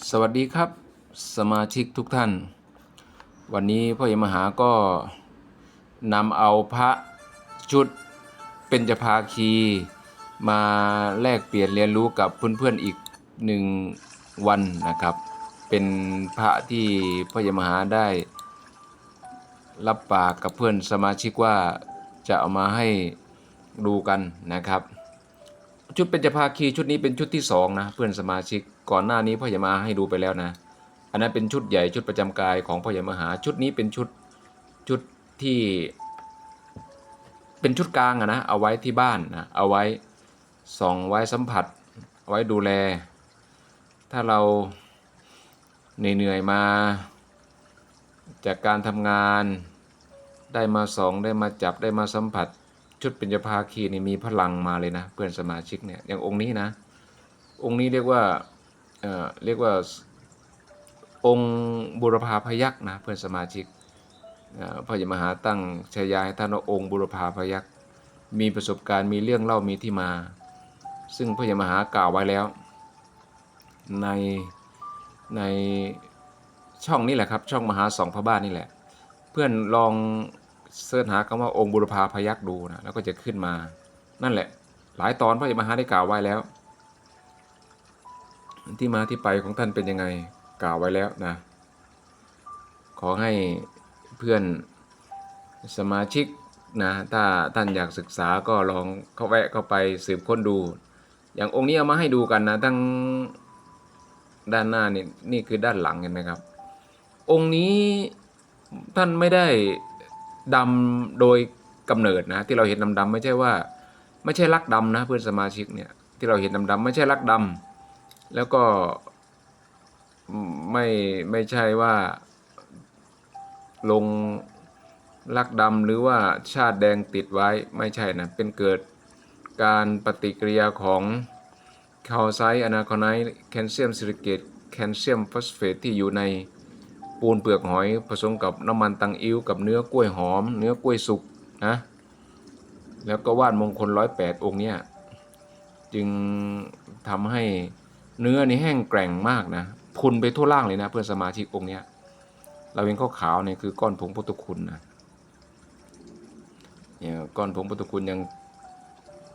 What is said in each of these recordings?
สวัสดีครับ สมาชิกทุกท่าน วันนี้พ่อใหญ่มหาก็นำเอาพระชุดเป็นจภาคี มาแลกเปลี่ยนเรียนรู้กับเพื่อนๆอีกหนึ่งวันนะครับ เป็นพระที่พ่อใหญ่มหาได้รับปากกับเพื่อนสมาชิกว่าจะเอามาให้ดูกันนะครับ ชุดเป็นจภาคีชุดนี้เป็นชุดที่สองนะเพื่อนสมาชิก ก่อนหน้านี้พ่อใหญ่มาให้ดูไปแล้วนะ อันนั้นเป็นชุดใหญ่ชุดประจำกายของพ่อใหญ่มหา ชุดนี้เป็นชุดชุดที่ เป็นชุดกลางอะนะ เอาไว้ที่บ้านนะเอาไว้ส่องไว้สัมผัสไว้ดูแล ถ้าเราเหนื่อยมา จากการทำงานได้มาส่องได้มาจับได้มาสัมผัส ชุดเป็นจภาคีนี่มีพลังมาเลยนะ เพื่อนสมาชิกเนี่ยอย่างองค์นี้นะ องค์นี้เรียกว่า เรียกว่าองค์บุรพาพยักษ์นะเพื่อนสมาชิกพระยมหาตั้งฉายาให้ท่านว่าองค์บุรพาพยักษ์มีประสบการณ์มีเรื่องเล่ามีที่มา ซึ่งพระยมหากล่าวไว้แล้ว ในในช่องนี้แหละครับช่องมหาสองพระบ้านนี่แหละ เพื่อนลองเสิร์ชหาคำว่าองค์บุรพาพยักษ์ดูนะแล้วก็จะขึ้นมานั่นแหละ หลายตอนพระยมหาได้กล่าวไว้แล้ว ที่มาที่ไปของท่านเป็นยังไงกล่าวไว้แล้วนะ ขอให้เพื่อนสมาชิกนะถ้าท่านอยากศึกษาก็ลองเข้าแวะเข้าไปสืบค้นดู อย่างองค์นี้เอามาให้ดูกันนะทั้งด้านหน้านี่นี่คือด้านหลังเห็นไหมครับ องค์นี้ท่านไม่ได้ดำโดยกำเนิดนะที่เราเห็นดำๆไม่ใช่ว่า ไม่ใช่ลักดำนะเพื่อนสมาชิกเนี่ยที่เราเห็นดำๆไม่ใช่ลักดำ แล้วก็ไม่ไม่ใช่ว่าลงลักดำหรือว่าชาติแดงติดไว้ไม่ใช่นะ เป็นเกิดการปฏิกิริยาของคาลไซต์อนาคอไนท์แคลเซียมซิลิเกตแคลเซียมฟอสเฟตที่อยู่ในปูนเปลือกหอยผสมกับน้ำมันตังอิ้วกับเนื้อกล้วยหอม เนื้อกล้วยสุกนะแล้วก็ว่าดมงคลร้อยแปดองค์เนี่ยจึงทำให้ เนื้อนี่แห้งแกร่งมากนะพุนไปทั่วล่างเลยนะ เพื่อนสมาชิกองค์เนี้ยเราเห็นข้อขาวเนี่ยคือก้อนผงพุทธคุณนะเนี่ยก้อนผงพุทธคุณยัง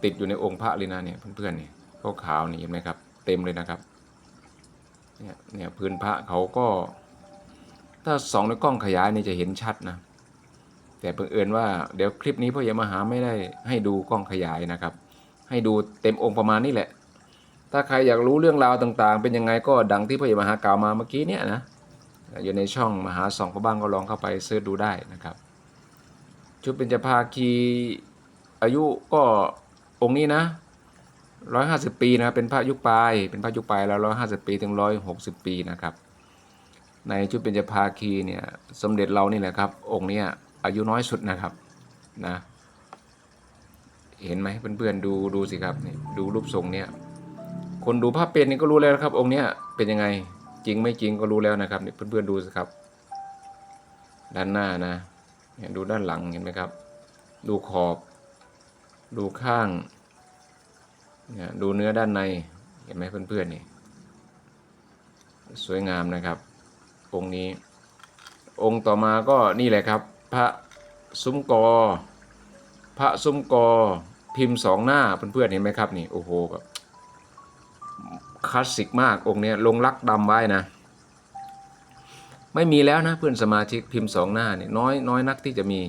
ติดอยู่ในองค์พระเลยนะเนี่ยเพื่อนๆเนี่ยข้อขาวนี่เห็นไหมครับ เต็มเลยนะครับเนี่ยเนี่ยพื้นพระเขาก็ ถ้าสองในกล้องขยายนี่จะเห็นชัดนะแต่เพิ่งเอิญว่าเดี๋ยวคลิปนี้พ่อใหญ่มหาไม่ได้ให้ดูกล้องขยายนะครับ ให้ดูเต็มองค์ประมาณนี้แหละ ถ้าใครอยากรู้เรื่องราวต่างๆ เป็นยังไงก็ดังที่พ่อใหญ่มหากล่าวมาเมื่อกี้เนี่ยนะอยู่ในช่องมหาสองพระบ้างก็ลองเข้าไปเสิร์ชดูได้นะครับ ชุดเป็นจภาคีอายุก็องค์นี้นะร้อยห้าสิบปีนะเป็นพระยุคปลายเป็นพระยุคปลายแล้วร้อยห้าสิบปีถึงร้อยหกสิบปีนะครับ ในชุดเป็นจภาคีเนี่ยสมเด็จเรานี่แหละครับ องค์นี้อายุน้อยสุดนะครับนะเห็นไหมเพื่อนๆดูดูสิครับนี่ดูรูปทรงเนี่ย คนดูภาพเป็นนี่ก็รู้แล้วนะครับ องค์เนี้ยเป็นยังไงจริงไม่จริงก็รู้แล้วนะครับนี่เพื่อนๆดูสิครับ ด้านหน้านะเนี่ยดูด้านหลังเห็นไหมครับ ดูขอบ ดูข้างเนี่ยดูเนื้อด้านในเห็นไหมเพื่อนๆนี่สวยงามนะครับ องค์นี้ องค์ต่อมาก็นี่แหละครับ พระซุ้มกอ พระซุ้มกอพิมพ์สองหน้าเพื่อนๆเห็นไหมครับนี่โอ้โหแบบ คลาสสิกมากองค์นี้ลงลักดำไว้นะ ไม่มีแล้วนะเพื่อนสมาชิกพิมพ์สองหน้านี่น้อยน้อยนักที่จะมี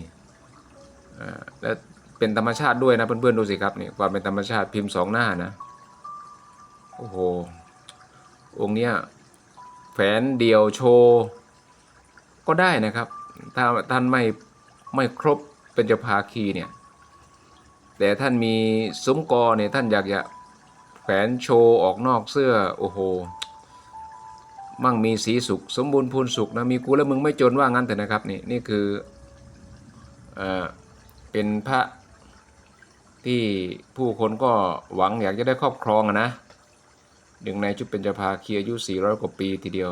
และเป็นธรรมชาติด้วยนะเพื่อนๆดูสิครับนี่ความเป็นธรรมชาติพิมพ์สองหน้านะโอ้โหองค์เนี้ยแฝนเดี่ยวโชว์ก็ได้นะครับ ถ้าท่านไม่ไม่ครบเป็นจภาคีเนี่ยแต่ท่านมีซุ้มกอเนี่ยท่านอยากจะ ขวนโชว์ออกนอกเสื้อโอ้โห มั่งมีสีสุข สมบูรณ์พูนสุขนะมีกูและมึงไม่จนว่างั้นแต่นะครับนี่นี่คือเอ่อเป็นพระที่ผู้คนก็หวังอยากจะได้ครอบครองนะหนึ่งในชุดเป็นจภาคีอายุ 400 กว่าปีทีเดียว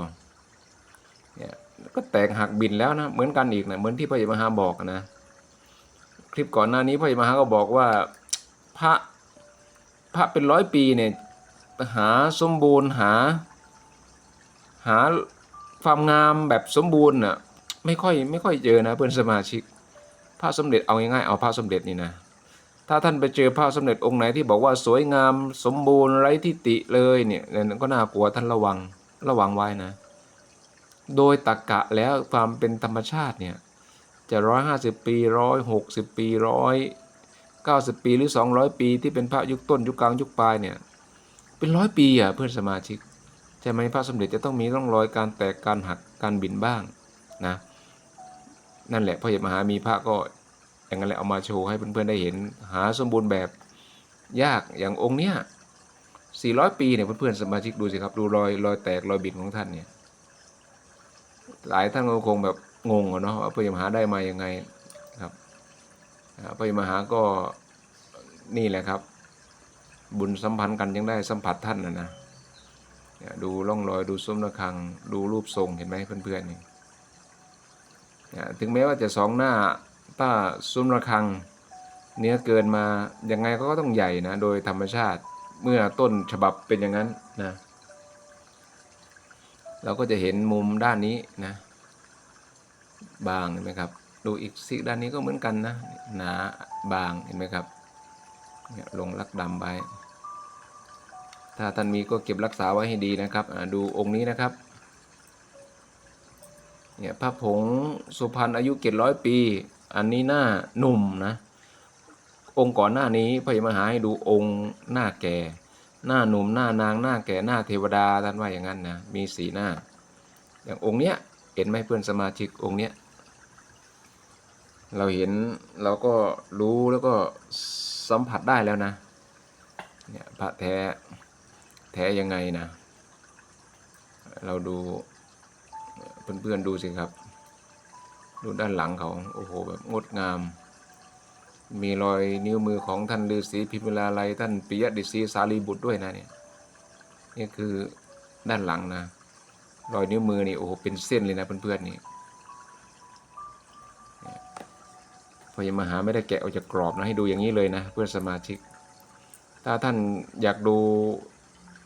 เนี่ยก็แตกหักบินแล้วนะเหมือนกันอีกนะเหมือนที่พระยมหาบอกนะ คลิปก่อนหน้านี้พระยมหาก็บอกว่าพระ พระเป็นร้อยปีเนี่ยหาสมบูรณ์หา หาความงามแบบสมบูรณ์น่ะไม่ค่อยไม่ค่อยเจอนะเพื่อนสมาชิกพระสมเด็จเอาง่ายๆเอาพระสมเด็จนี่นะถ้าท่านไปเจอพระสมเด็จองค์ไหนที่บอกว่าสวยงามสมบูรณ์ไร้ทิฏฐิเลยเนี่ยนั่นก็น่ากลัวท่านระวังระวังไว้นะ โดยตรรกกะแล้วความเป็นธรรมชาติเนี่ยจะร้อยห้าสิบปีร้อยหกสิบปีร้อย เก้าสิบปีหรือสองร้อยปีที่เป็นพระยุคต้นยุคกลางยุคปลายเนี่ยเป็นร้อยปีอะเพื่อนสมาชิกใช่ไหมพระสมเด็จจะต้องมีร่องรอยการแตกการหักการบินบ้างนะนั่นแหละพ่อใหญ่มหามีพระก็อย่างนั้นแหละเอามาโชว์ให้เพื่อนๆได้เห็นหาสมบูรณ์แบบยากอย่างองค์เนี้ย400 ปีเนี่ยเพื่อนๆสมาชิกดูสิครับดูรอยรอยแตกรอยบินของท่านเนี่ยหลายท่านก็คงแบบงงอะเนาะว่าพ่อใหญ่มหาได้มายังไง พ่อใหญ่มหาก็นี่แหละครับ บุญสัมพันธ์กันยังได้สัมผัสท่านนะนะดูร่องรอยดูซุ้มระฆัง ดูรูปทรงเห็นไหมเพื่อนๆนี่เนี่ยถึงแม้ว่าจะสองหน้าถ้าซุ้มระฆัง เนื้อเกินมายังไงก็ต้องใหญ่นะ โดยธรรมชาติเมื่อต้นฉบับเป็นอย่างนั้นนะเราก็จะเห็นมุมด้านนี้นะ บางเห็นไหมครับ ดูอีกซีกด้านนี้ก็เหมือนกันนะหนาบางเห็นไหมครับเนี่ยลงลักดำไว้ถ้าท่านมีก็เก็บรักษาไว้ให้ดีนะครับดูองค์นี้นะครับเนี่ยพระผงสุพรรณอายุเจ็ดร้อยปี อันนี้หน้าหนุ่มนะองค์ก่อนหน้านี้พระยมหาให้ดูองค์หน้าแก่ หน้าหนุ่มหน้านางหน้าแก่หน้าเทวดาท่านว่าอย่างนั้นนะมีสีหน้า อย่างองค์เนี้ยเห็นไหมเพื่อนสมาชิกองค์เนี้ย เราเห็นเราก็รู้แล้วก็สัมผัสได้แล้วนะ เนี่ยพระแท้แท้ยังไงนะ เราดูเพื่อนๆดูสิครับ ดูด้านหลังเขาโอ้โหแบบงดงาม มีรอยนิ้วมือของท่านฤาษีพิมลาไลยท่านปิยดิศีสารีบุตรด้วยนะเนี่ยนี่คือด้านหลังนะ รอยนิ้วมือนี่โอ้โหเป็นเส้นเลยนะเพื่อนๆนี่ พยมหาไม่ได้แกะออกจากกรอบนะให้ดูอย่างนี้เลยนะเพื่อนสมาชิก ถ้าท่านอยากดู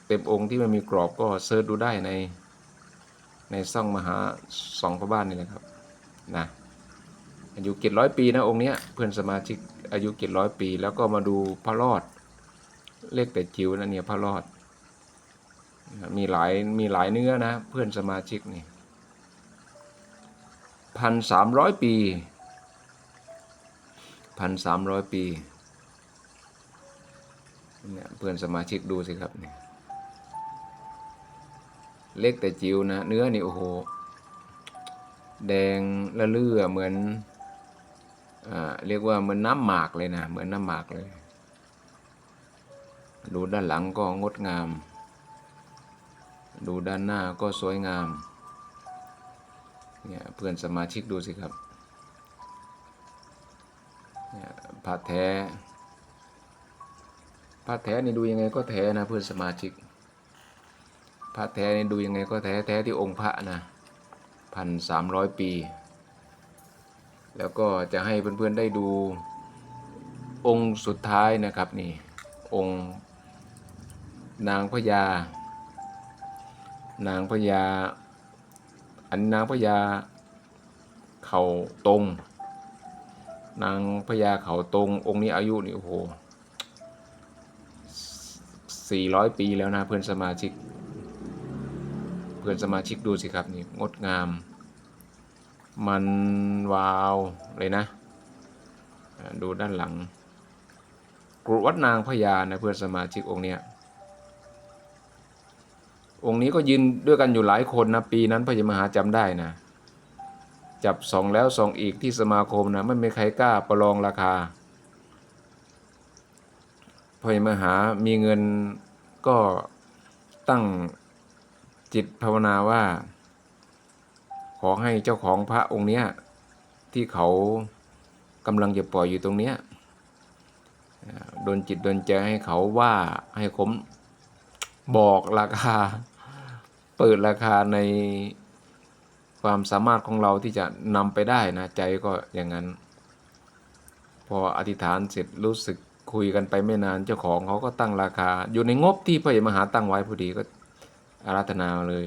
เต็มองค์ที่มันมีกรอบก็เซิร์ชดูได้ในในซ่องมหาสองพระบ้านนี่แหละครับนะอายุเจ็ดร้อยปีนะองค์เนี้ยเพื่อนสมาชิกอายุเจ็ดร้อยปี แล้วก็มาดูพระรอด เลขแต่จิ๋วนะเนี่ยพระรอด มีหลายมีหลายเนื้อนะเพื่อนสมาชิกนี่พันสามร้อยปี พันสามร้อยปีเนี่ยเพื่อนสมาชิกดูสิครับเนี่ยเล็กแต่จิ๋วนะ เนื้อนี่โอ้โห แดงละเลื่อเหมือนอ่าเรียกว่าเหมือนน้ำหมากเลยนะ เหมือนน้ำหมากเลย ดูด้านหลังก็งดงาม ดูด้านหน้าก็สวยงามเนี่ยเพื่อนสมาชิกดูสิครับ เนี่ยผ้าแท้ผ้าแท้นี่ดูยังไงก็แท้นะเพื่อนสมาชิกผ้าแท้นี่ดูยังไงก็แท้แท้ที่องค์พระนะพันสามร้อยปี แล้วก็จะให้เพื่อนๆได้ดูองค์สุดท้ายนะครับนี่องค์นางพญานางพญาอันนางพญาเข่าตรง นางพญาเขาตรงองค์นี้อายุนี่โอ้โหสี่ร้อยปีแล้วนะเพื่อนสมาชิก เพื่อนสมาชิกดูสิครับนี่งดงาม มันวาวเลยนะดูด้านหลังกรุวัดนางพญานะเพื่อนสมาชิกองค์เนี้ยองค์นี้ก็ยืนด้วยกันอยู่หลายคนนะปีนั้นพระยมหาจำได้นะ จับสองแล้วสองอีกที่สมาคมนะไม่มีใครกล้าประลองราคาพอยมหามีเงินก็ตั้งจิตภาวนาว่า ขอให้เจ้าของพระองค์เนี้ยที่เขากำลังจะปล่อยอยู่ตรงเนี้ยโดนจิตโดนใจให้เขาว่าให้ผมบอกราคา เปิดราคาใน ความสามารถของเราที่จะนำไปได้นะใจก็อย่างนั้น พออธิษฐานเสร็จรู้สึกคุยกันไปไม่นานเจ้าของเขาก็ตั้งราคา อยู่ในงบที่พระมหาตั้งไว้พอดีก็อาราธนาเลย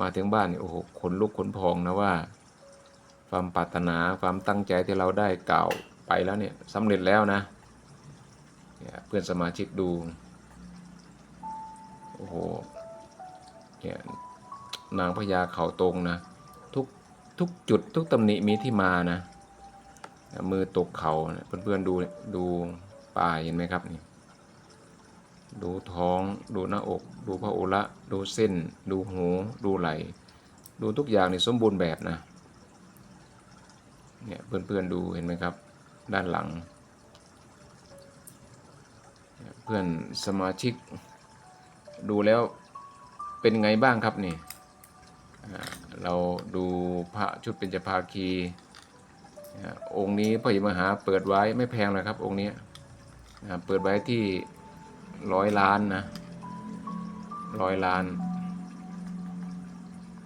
มาถึงบ้านนี่โอ้โหขนลุกขนพองนะว่า ความปรารถนาความตั้งใจที่เราได้กล่าวไปแล้วเนี่ยสำเร็จแล้วนะเพื่อนสมาชิกดูโอ้โหเนี่ยนางพญาเขาตรงนะ ทุกจุดทุกตำหนิมีที่มานะ มือตกเขาเนี่ยเพื่อนๆดูดูปลายเห็นไหมครับนี่ดูท้องดูหน้าอก ดูพระโอระดูเส้น ดูหูดูไหล ดูทุกอย่างในสมบูรณ์แบบนะเนี่ยเพื่อนๆดูเห็นไหมครับ ด้านหลัง เพื่อนสมาชิกดูแล้วเป็นไงบ้างครับนี่ เราดูพระชุดเป็นจภาคีองค์นี้พระยมหาเปิดไว้ไม่แพงเลยครับ องค์นี้เปิดไว้ที่ร้อยล้านนะร้อยล้าน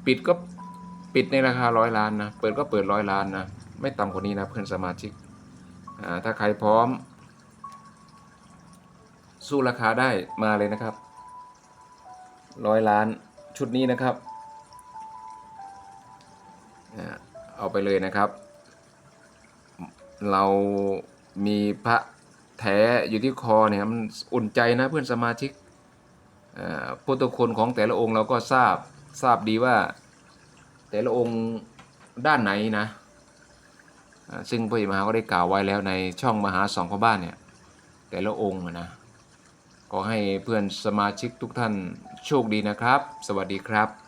ปิดก็ปิดในราคาร้อยล้านนะเปิดก็เปิดร้อยล้านนะไม่ต่ำกว่านี้นะเพื่อนสมาชิกถ้าใครพร้อม สู้ราคาได้มาเลยนะครับร้อยล้านชุดนี้นะครับ เอาไปเลยนะครับ เรามีพระแท้อยู่ที่คอเนี่ยมันอุ่นใจนะเพื่อนสมาชิกพุทธคุณของแต่ละองค์เราก็ทราบทราบดีว่า แต่ละองค์ด้านไหนนะซึ่งพระมหาก็ได้กล่าวไว้แล้วในช่องมหาสองพ่อบ้านเนี่ยแต่ละองค์นะขอให้เพื่อนสมาชิกทุกท่านโชคดีนะครับ สวัสดีครับ